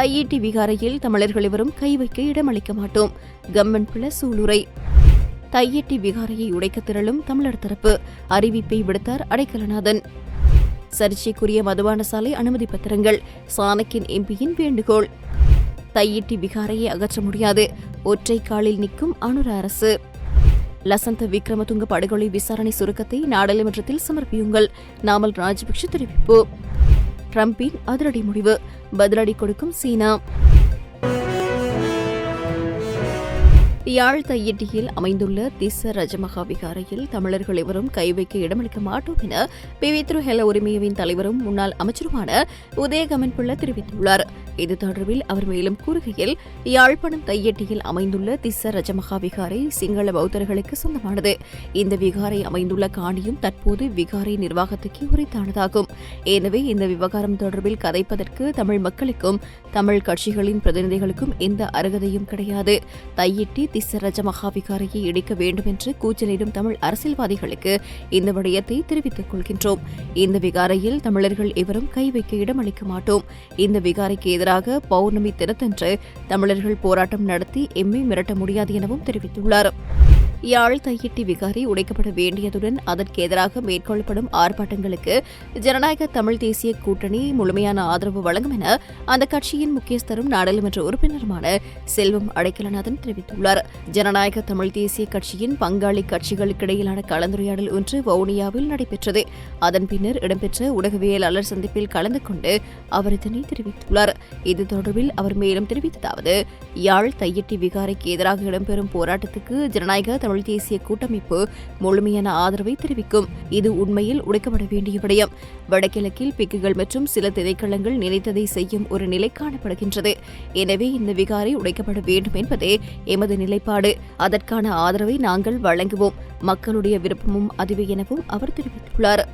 கையீட்டி விகாரையில் தமிழர்கள் எவரும் கை வைக்க இடமளிக்க மாட்டோம். கம்மன் பிள சூளுரை. தையெட்டி விகாரையை உடைக்க திரளும் தமிழர் தரப்பு. அறிவிப்பை விடுத்தார் அடைக்கலநாதன். சர்ச்சைக்குரிய மதுபான சாலை அனுமதி பத்திரங்கள். சாணக்கின் எம்பியின் வேண்டுகோள். தையிட்டி விகாரையை அகற்ற முடியாது. ஒற்றை காலில் நிற்கும் அனுர அரசு. லசந்த விக்ரமதுங்க படுகொலை விசாரணை சுருக்கத்தை நாடாளுமன்றத்தில் சமர்ப்பியுங்கள். நாமல் ராஜபக்ஷ தெரிவிப்பு. ட்ரம்பின் அதிரடி முடிவு. பதிலடி கொடுக்கும் சீனா. யாழ் தையிட்டியில் அமைந்துள்ள திச ரஜமகா விகாரையில் தமிழர்கள் எவரும் கை வைக்க இடமளிக்க மாட்டோம் என பிவித்ரு ஹெல உரிமையவின் தலைவரும் முன்னாள் அமைச்சருமான உதயகமன் பிள்ளை தெரிவித்துள்ளார். இது தொடர்பில் அவர் மேலும் கூறுகையில் யாழ்ப்பாணம் தையெட்டியில் அமைந்துள்ள திஸ்ஸ ரஜமகா விகாரை சிங்கள பௌத்தர்களுக்கு சொந்தமானது. இந்த விகாரை அமைந்துள்ள காணியும் தற்போது விகாரை நிர்வாகத்துக்கு உரித்தானதாகும். எனவே இந்த விவகாரம் தொடர்பில் கதைப்பதற்கு தமிழ் மக்களுக்கும் தமிழ் கட்சிகளின் பிரதிநிதிகளுக்கும் எந்த அருகதையும் கிடையாது. தையிட்டி திஸ்ஸ ரஜமகா விகாரையை இடிக்க வேண்டும் என்று கூச்சலிடும் தமிழ் அரசியல்வாதிகளுக்கு இந்த விடயத்தை தெரிவித்துக் கொள்கின்றோம். இந்த விகாரையில் தமிழர்கள் எவரும் கை வைக்க இடமளிக்க மாட்டோம். இந்த விகாரைக்கு எதிராக பௌர்ணமி தினத்தன்று தமிழர்கள் போராட்டம் நடத்தி எம்மை மிரட்ட முடியாது எனவும் தெரிவித்துள்ளார். யாழ் தையிட்டி விகாரி உடைக்கப்பட வேண்டியதுடன் அதற்கு எதிராக மேற்கொள்ளப்படும் ஆர்ப்பாட்டங்களுக்கு ஜனநாயக தமிழ் தேசிய கூட்டணி முழுமையான ஆதரவு வழங்கும் என அந்த கட்சியின் முக்கியஸ்தரும் நாடாளுமன்ற உறுப்பினருமான செல்வம் அடைக்கலநாதன் தெரிவித்துள்ளார். ஜனநாயக தமிழ் தேசிய கட்சியின் பங்காளி கட்சிகளுக்கிடையிலான கலந்துரையாடல் ஒன்று வவுனியாவில் நடைபெற்றது. அதன் பின்னர் இடம்பெற்ற ஊடகவியலாளர் சந்திப்பில் கலந்து கொண்டு அவர் இதனை தெரிவித்துள்ளார். இது தொடர்பில் அவர் மேலும் தெரிவித்ததாவது யாழ் தையிட்டி விகாரைக்கு எதிராக இடம்பெறும் போராட்டத்துக்கு ஜனநாயக தமிழ் தேசிய கூட்டமைப்பு முழுமையான ஆதரவை தெரிவிக்கும். இது உண்மையில் உடைக்கப்பட வேண்டிய விடயம். வடகிழக்கில் பிக்குகள் மற்றும் சில திணைக்களங்கள் நினைத்ததை செய்யும் ஒரு நிலை காணப்படுகின்றது. எனவே இந்த விகாரை உடைக்கப்பட வேண்டும் என்பதே எமது நிலைப்பாடு. அதற்கான ஆதரவை நாங்கள் வழங்குவோம். மக்களுடைய விருப்பமும் அதுவே எனவும் அவர் தெரிவித்துள்ளார்.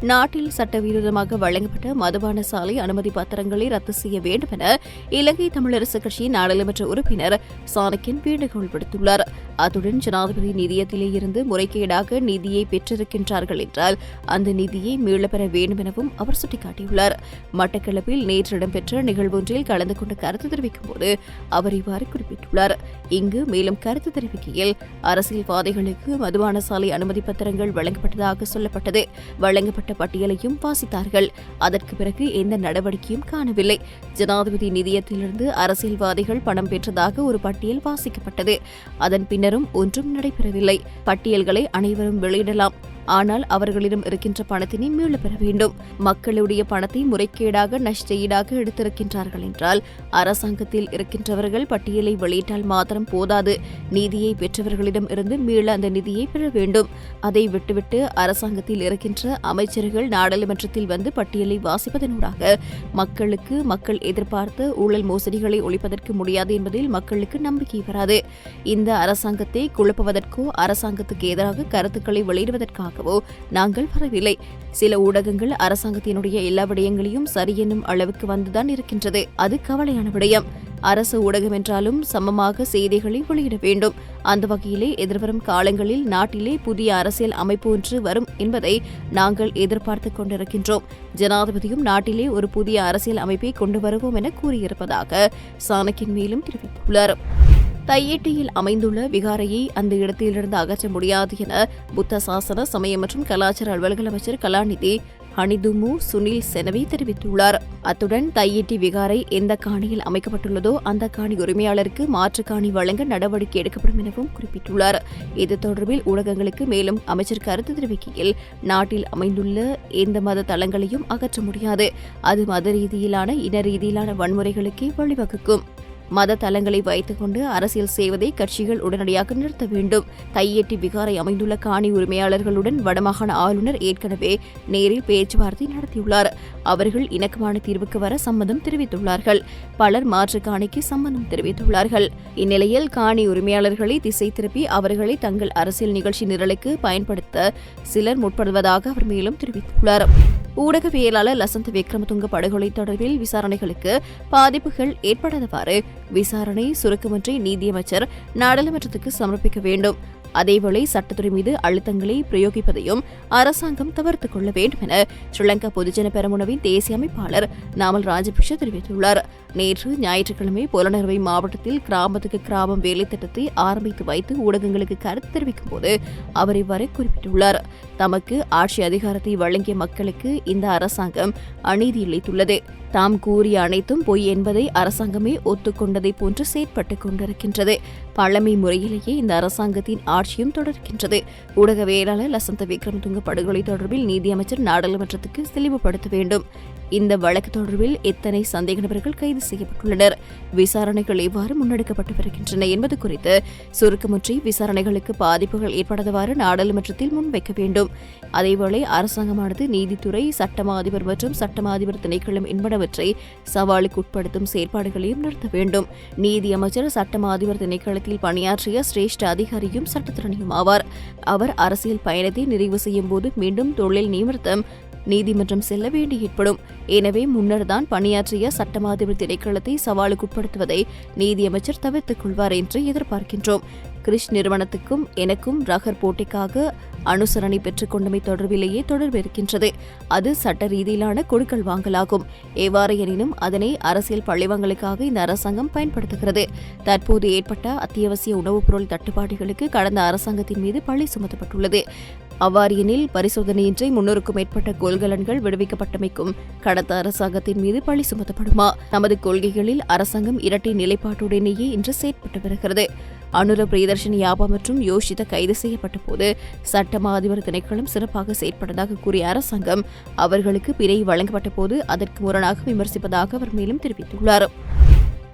நாட்டில் சட்டவிரோதமாக வழங்கப்பட்ட மதுபான சாலை அனுமதி பத்திரங்களை ரத்து செய்ய வேண்டும் என இலங்கை தமிழரசுக் கட்சியின் நாடாளுமன்ற உறுப்பினர் சாணக்கியன் வேண்டுகோள் விடுத்துள்ளார். அத்துடன் ஜனாதிபதி நிதியத்திலே இருந்து முறைகேடாக நிதியை பெற்றிருக்கின்றார்கள் என்றால் அந்த நிதியை மீளப்பெற வேண்டும் எனவும் அவர் சுட்டிக்காட்டியுள்ளார். மட்டக்களப்பில் நேற்று இடம்பெற்ற நிகழ்வொன்றில் கலந்து கொண்டு கருத்து தெரிவிக்கும் போது அவர் இவ்வாறு குறிப்பிட்டுள்ளார். இங்கு மேலும் கருத்து தெரிவிக்கையில் அரசியல்வாதிகளுக்கு மதுபான சாலை அனுமதி பத்திரங்கள் வழங்கப்பட்டதாக சொல்லப்பட்டது. வழங்கப்பட்ட பட்டியலையும் வாசித்தார்கள். அதற்கு பிறகு எந்த நடவடிக்கையும் காணவில்லை. ஜனாதிபதி நிதியத்திலிருந்து அரசியல்வாதிகள் பணம் பெற்றதாக ஒரு பட்டியல் வாசிக்கப்பட்டது. அதன் பின்னர் பின்னரும் ஒன்றும் நடைபெறவில்லை. பட்டியல்களை அனைவரும் வெளியிடலாம். ஆனால் அவர்களிடம் இருக்கின்ற பணத்தினை மீளப் பெற வேண்டும். மக்களுடைய பணத்தை முறைகேடாக நஷ்ட ஈடாக எடுத்திருக்கின்றார்கள் என்றால் அரசாங்கத்தில் இருக்கின்றவர்கள் பட்டியலை வெளியிட்டால் மாத்திரம் போதாது. நீதியை பெற்றவர்களிடம் இருந்து மீள அந்த நிதியை பெற வேண்டும். அதை விட்டுவிட்டு அரசாங்கத்தில் இருக்கின்ற அமைச்சர்கள் நாடாளுமன்றத்தில் வந்து பட்டியலை வாசிப்பதனூடாக மக்களுக்கு மக்கள் எதிர்பார்த்த ஊழல் மோசடிகளை ஒழிப்பதற்கு முடியாது என்பதில் மக்களுக்கு நம்பிக்கை வராது. இந்த அரசாங்கத்தை குழப்புவதற்கோ அரசாங்கத்துக்கு எதிராக கருத்துக்களை வெளியிடுவதற்காக காரணமாகவோ நாங்கள் வரவில்லை. சில ஊடகங்கள் அரசாங்கத்தினுடைய எல்லா விடயங்களையும் சரி என்னும் அளவுக்கு வந்துதான் இருக்கின்றது. அது கவலையான விடயம். அரசு ஊடகம் என்றாலும் சமமாக செய்திகளை வெளியிட வேண்டும். அந்த வகையிலே எதிர்வரும் காலங்களில் நாட்டிலே புதிய அரசியல் அமைப்பு ஒன்று வரும் என்பதை நாங்கள் எதிர்பார்த்துக் கொண்டிருக்கின்றோம். ஜனாதிபதியும் நாட்டிலே ஒரு புதிய அரசியல் அமைப்பை கொண்டு வருவோம் என கூறியிருப்பதாக சாணக்கின் மேலும் தெரிவித்துள்ளார். தையேட்டியில் அமைந்துள்ள விகாரையை அந்த இடத்திலிருந்து அகற்ற முடியாது என புத்த சாசன சமய மற்றும் கலாச்சார அலுவல்கள் அமைச்சர் கலாநிதி ஹனிதுமு சுனில் செனவி தெரிவித்துள்ளார். அத்துடன் தையிட்டி விகாரை எந்த காணியில் அமைக்கப்பட்டுள்ளதோ அந்த காணி உரிமையாளருக்கு மாற்று காணி வழங்க நடவடிக்கை எடுக்கப்படும் எனவும் குறிப்பிட்டுள்ளார். இது தொடர்பில் ஊடகங்களுக்கு மேலும் அமைச்சர் கருத்து தெரிவிக்கையில் நாட்டில் அமைந்துள்ள எந்த மத தளங்களையும் அகற்ற முடியாது. அது மத ரீதியிலான இன ரீதியிலான வன்முறைகளுக்கே வழிவகுக்கும். மத தலங்களை வைத்துக் கொண்டு அரசியல் செய்வதை கட்சிகள் உடனடியாக நிறுத்த வேண்டும். தையெட்டி விகாரை அமைந்துள்ள காணி உரிமையாளர்களுடன் வடமாகாண ஆளுநர் ஏற்கனவே நேரில் பேச்சுவார்த்தை நடத்தியுள்ளார். அவர்கள் இணக்கமான தீர்வுக்கு வர சம்மதம் தெரிவித்துள்ளார்கள். பலர் மாற்று காணிக்கு சம்மதம் தெரிவித்துள்ளார்கள். இந்நிலையில் காணி உரிமையாளர்களை திசை திருப்பி அவர்களை தங்கள் அரசியல் நிகழ்ச்சி நிரலுக்கு பயன்படுத்த சிலர் முற்படுவதாக அவர் மேலும் தெரிவித்துள்ளார். ஊடகவியலாளர் லசந்த் விக்ரமதுங்க படுகொலை தொடர்பில் விசாரணைகளுக்கு பாதிப்புகள் ஏற்படாதவாறு விசாரணை சுருக்கமன்றி நீதியமைச்சர் நாடாளுமன்றத்துக்கு சமர்ப்பிக்க வேண்டும். அதேவேளை சட்டத்துறை மீது அழுத்தங்களை பிரயோகிப்பதையும் அரசாங்கம் தவிர்த்துக் கொள்ள வேண்டும் என ஸ்ரீலங்கா பொதுஜன பெரமுனவின் தேசிய அமைப்பாளர் நாமல் ராஜபக்ஷ தெரிவித்துள்ளார். நேற்று ஞாயிற்றுக்கிழமை புலனறுவை மாவட்டத்தில் கிராமத்துக்கு கிராமம் வேலை திட்டத்தை ஆரம்பித்து வைத்து ஊடகங்களுக்கு கருத்து தெரிவிக்கும் போது அவர் இவ்வாறு குறிப்பிட்டுள்ளார். தமக்கு ஆட்சி அதிகாரத்தை வழங்கிய மக்களுக்கு இந்த அரசாங்கம் அநீதி இழைத்துள்ளது. தாம் கூறிய அனைத்தும் பொய் என்பதை அரசாங்கமே ஒத்துக்கொண்டதை போன்று செயற்பட்டுக் கொண்டிருக்கின்றது. பழமை முறையிலேயே இந்த அரசாங்கத்தின் ஆட்சியும் தொடர்கின்றது. ஊடகவியலாளர் லசந்த விக்ரமதுங்க படுகொலை தொடர்பில் நீதியமைச்சர் நாடாளுமன்றத்துக்கு தெளிவுபடுத்த வேண்டும். இந்த வழக்கு தொடர்பில் எத்தனை சந்தேக நபர்கள் கைது செய்யப்பட்டுள்ளனர்? விசாரணைகள் எவ்வாறு முன்னெடுக்கப்பட்டு வருகின்றன என்பது குறித்து சுருக்கமுற்றி விசாரணைகளுக்கு பாதிப்புகள் ஏற்படாதவாறு நாடாளுமன்றத்தில் முன்வைக்க வேண்டும். அதேவேளை அரசாங்கமானது நீதித்துறை சட்டமா அதிபர் மற்றும் சட்டமா அதிபர் திணைக்களம் போன்றவற்றை சவாலுக்கு உட்படுத்தும் செயற்பாடுகளையும் நிறுத்த வேண்டும். நீதி அமைச்சர் சட்டம் அதிபர் திணைக்களத்தில் பணியாற்றிய சிரேஷ்ட அதிகாரியும் சட்டத்திறனியும் ஆவார். அவர் அரசியல் பயணத்தை நிறைவு செய்யும் போது மீண்டும் தொழில் நிமித்தம் நீதிமன்றம் செல்ல வேண்டி ஏற்படும். எனவே முன்னர்தான் பணியாற்றிய சட்டமாதிபர் திணைக்களத்தை சவாலுக்குட்படுத்துவதை நீதியமைச்சர் தவிர்த்துக் கொள்வார் என்று எதிர்பார்க்கின்றோம். கிறிஷ் நிறுவனத்துக்கும் எனக்கும் ரகர் போட்டிக்காக அனுசரணை பெற்றுக் கொண்டமை தொடர்பிலேயே தொடர்பு இருக்கின்றது. அது சட்ட ரீதியிலான கொடுக்கல் வாங்கலாகும். எவ்வாறு எனினும் அதனை அரசியல் பள்ளிவங்களுக்காக இந்த அரசாங்கம் பயன்படுத்துகிறது. தற்போது ஏற்பட்ட அத்தியாவசிய உணவுப் பொருள் தட்டுப்பாடுகளுக்கு கடந்த அரசாங்கத்தின் மீது பழி சுமத்தப்பட்டுள்ளது. அவ்வாறு எனில் பரிசோதனையின்றி முன்னூறுக்கும் மேற்பட்ட கொள்கலன்கள் விடுவிக்கப்பட்டமைக்கும் கடந்த அரசாங்கத்தின் மீது பழி சுமத்தப்படுமா? நமது கொள்கைகளில் அரசாங்கம் இரட்டை நிலைப்பாட்டுடனேயே இன்று செயற்பட்டு வருகிறது. அனுர பிரியதர்ஷன் யாபா மற்றும் யோஷித கைது செய்யப்பட்ட போது சட்டமா அதிபர் திணைக்களம் சிறப்பாக செயற்பட்டதாக கூறிய அரசாங்கம் அவர்களுக்கு பிறை வழங்கப்பட்ட போது அதற்கு முரணாக விமர்சிப்பதாக அவர் மேலும் தெரிவித்துள்ளார்.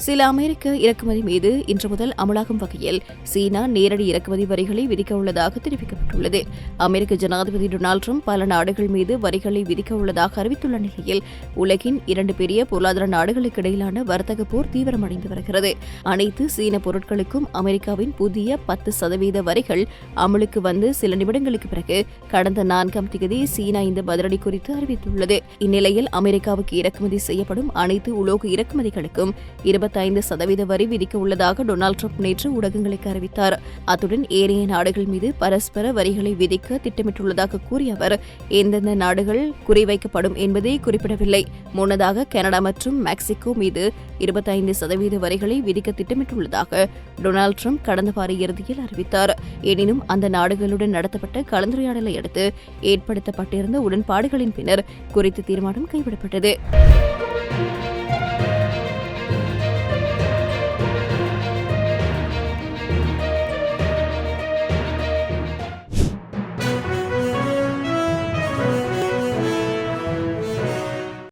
சில அமெரிக்க இறக்குமதி மீது இன்று முதல் அமலாகும் வகையில் சீனா நேரடி இறக்குமதி வரிகளை விதிக்க உள்ளதாக தெரிவிக்கப்பட்டுள்ளது. அமெரிக்க ஜனாதிபதி டொனால்டு ட்ரம்ப் பல நாடுகள் மீது வரிகளை விதிக்க உள்ளதாக அறிவித்துள்ள நிலையில் உலகின் இரண்டு பெரிய பொருளாதார நாடுகளுக்கு இடையிலான வர்த்தக போர் தீவிரமடைந்து வருகிறது. அனைத்து சீன பொருட்களுக்கும் அமெரிக்காவின் புதிய பத்து சதவீத வரிகள் அமலுக்கு வந்து சில நிமிடங்களுக்கு பிறகு கடந்த நான்காம் தேதி சீனா இந்த பதிலடி குறித்து அறிவித்துள்ளது. இந்நிலையில் அமெரிக்காவுக்கு இறக்குமதி செய்யப்படும் அனைத்து உலோக இறக்குமதிகளுக்கும் இருபத்தி இருபத்தைந்து சதவீத வரி விதிக்க உள்ளதாக டொனால்டு ட்ரம்ப் நேற்று ஊடகங்களுக்கு அறிவித்தார். அத்துடன் ஏனைய நாடுகள் மீது பரஸ்பர வரிகளை விதிக்க திட்டமிட்டுள்ளதாக கூறிய அவர் எந்தெந்த நாடுகள் குறிவைக்கப்படும் என்பதை குறிப்பிடவில்லை. முன்னதாக கனடா மற்றும் மெக்சிகோ மீது இருபத்தைந்து சதவீத வரிகளை விதிக்க திட்டமிட்டுள்ளதாக டொனால்டு ட்ரம்ப் கடந்த வார இறுதியில் அறிவித்தார். எனினும் அந்த நாடுகளுடன் நடத்தப்பட்ட கலந்துரையாடலை அடுத்து ஏற்படுத்தப்பட்டிருந்த உடன்பாடுகளின் பின்னர் குறித்த தீர்மானம் கைவிடப்பட்டது.